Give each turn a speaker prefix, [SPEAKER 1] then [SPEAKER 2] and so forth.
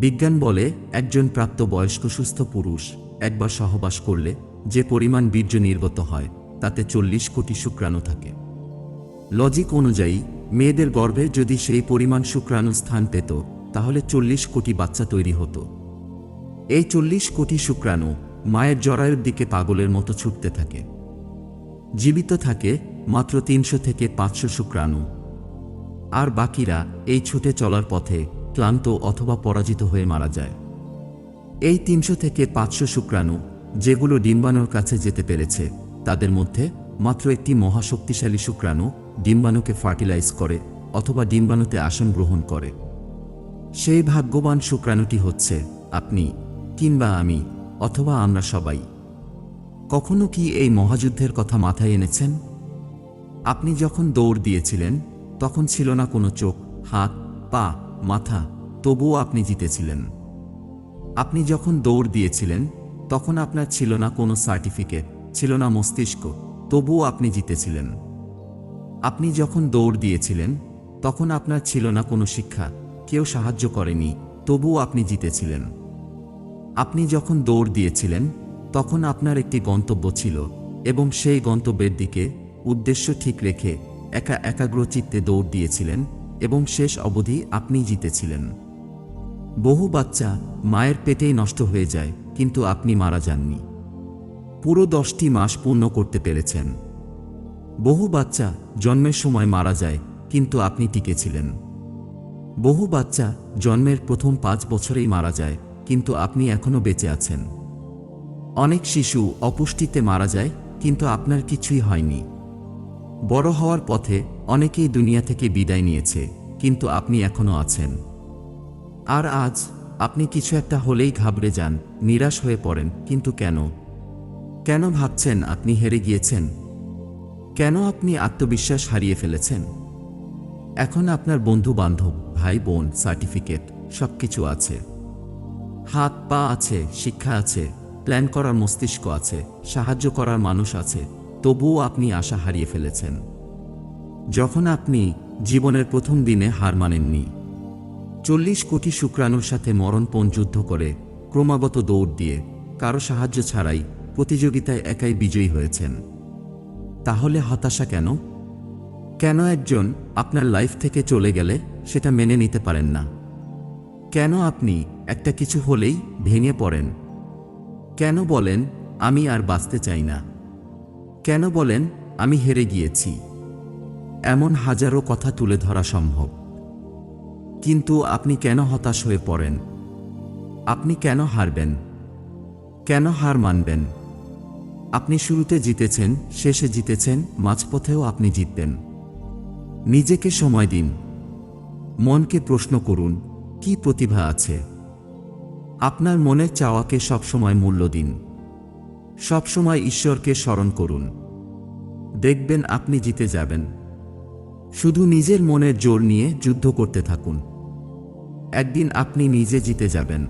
[SPEAKER 1] বিজ্ঞান বলে, একজন প্রাপ্তবয়স্ক সুস্থ পুরুষ একবার সহবাস করলে যে পরিমাণ বীর্য নির্গত হয়, তাতে চল্লিশ কোটি শুক্রাণু থাকে। লজিক অনুযায়ী, মেয়েদের গর্ভে যদি সেই পরিমাণ শুক্রাণু স্থান পেত, তাহলে চল্লিশ কোটি বাচ্চা তৈরি হতো। এই চল্লিশ কোটি শুক্রাণু মায়ের জরায়ুর দিকে পাগলের মতো ছুটতে থাকে। জীবিত থাকে মাত্র তিনশো থেকে পাঁচশো শুক্রাণু। আর বাকিরা এই ছুটে চলার পথে ক্লান্ত অথবা পরাজিত হয়ে মারা যায়। এই তিনশো থেকে পাঁচশো শুক্রাণু, যেগুলো ডিম্বাণুর কাছে যেতে পেরেছে, তাদের মধ্যে মাত্র একটি মহাশক্তিশালী শুক্রাণু ডিম্বাণুকে ফার্টিলাইজ করে অথবা ডিম্বাণুতে আসন গ্রহণ করে। সেই ভাগ্যবান শুক্রাণুটি হচ্ছে আপনি কিংবা আমি অথবা আমরা সবাই। কখনো কি এই মহাযুদ্ধের কথা মাথায় এনেছেন? আপনি যখন দৌড় দিয়েছিলেন, তখন ছিল না কোনো চোখ, হাত, পা মাথা, তবুও আপনি জিতেছিলেন। আপনি যখন দৌড় দিয়েছিলেন, তখন আপনার ছিল না কোনো সার্টিফিকেট, ছিল না মস্তিষ্ক, তবুও আপনি জিতেছিলেন। আপনি যখন দৌড় দিয়েছিলেন, তখন আপনার ছিল না কোনো শিক্ষা, কেউ সাহায্য করেনি, তবুও আপনি জিতেছিলেন। আপনি যখন দৌড় দিয়েছিলেন, তখন আপনার একটি গন্তব্য ছিল এবং সেই গন্তব্যের দিকে উদ্দেশ্য ঠিক রেখে একা একাগ্রচিত্তে দৌড় দিয়েছিলেন এবং শেষ অবধি আপনি জিতেছিলেন। বহু বাচ্চা মায়ের পেটেই নষ্ট হয়ে যায়, কিন্তু আপনি মারা যাননি। পুরো দশটি মাস পূর্ণ করতে পেরেছেন। বহু বাচ্চা জন্মের সময় মারা যায়, কিন্তু আপনি টিকেছিলেন। বহু বাচ্চা জন্মের প্রথম পাঁচ বছরেই মারা যায়, কিন্তু আপনি এখনও বেঁচে আছেন। অনেক শিশু অপুষ্টিতে মারা যায়, কিন্তু আপনার কিছুই হয়নি। বড় হওয়ার পথে অনেকেই দুনিয়া থেকে বিদায় নিয়েছে, কিন্তু আপনি এখনও আছেন। আর আজ আপনি কিছু একটা হলেই ঘাবড়ে যান, নিরাশ হয়ে পড়েন, কিন্তু কেন? কেন ভাবছেন আপনি হেরে গিয়েছেন? কেন আপনি আত্মবিশ্বাস হারিয়ে ফেলেছেন? এখন আপনার বন্ধু বান্ধব ভাই বোন সার্টিফিকেট সব কিছু আছে। হাত, পা আছে, শিক্ষা আছে, প্ল্যান করার মস্তিষ্ক আছে, সাহায্য করার মানুষ আছে, তবুও আপনি আশা হারিয়ে ফেলেছেন। যখন আপনি জীবনের প্রথম দিনে হার মানেননি। চল্লিশ কোটি শুক্রাণুর সাথে মরণপণ যুদ্ধ করে ক্রমাগত দৌড় দিয়ে কারও সাহায্য ছাড়াই প্রতিযোগিতায় একাই বিজয়ী হয়েছেন। তাহলে হতাশা কেন? কেন একজন আপনার লাইফ থেকে চলে গেলে সেটা মেনে নিতে পারেন না? কেন আপনি একটা কিছু হলেই ভেঙে পড়েন? কেন বলেন, আমি আর বাঁচতে চাই না কেন বলেন, আমি হেরে গিয়েছি এমন হাজারো কথা তুলে ধরা সম্ভব। কিন্তু আপনি কেন হতাশ হয়ে পড়েন? আপনি কেন হারবেন? কেন হার মানবেন? আপনি শুরুতে জিতেছেন, শেষে জিতেছেন, মাঝপথেও আপনি জিতবেন। নিজেকে সময় দিন। মনকে প্রশ্ন করুন, কি প্রতিভা আছে? আপনার মনের চাওয়াকে সবসময় মূল্য দিন। সবসময় ঈশ্বরকে স্মরণ করুন। দেখবেন আপনি জিতে যাবেন। শুধু নিজের মনের জোর নিয়ে যুদ্ধ করতে থাকুন। একদিন আপনি নিজে জিতে যাবেন।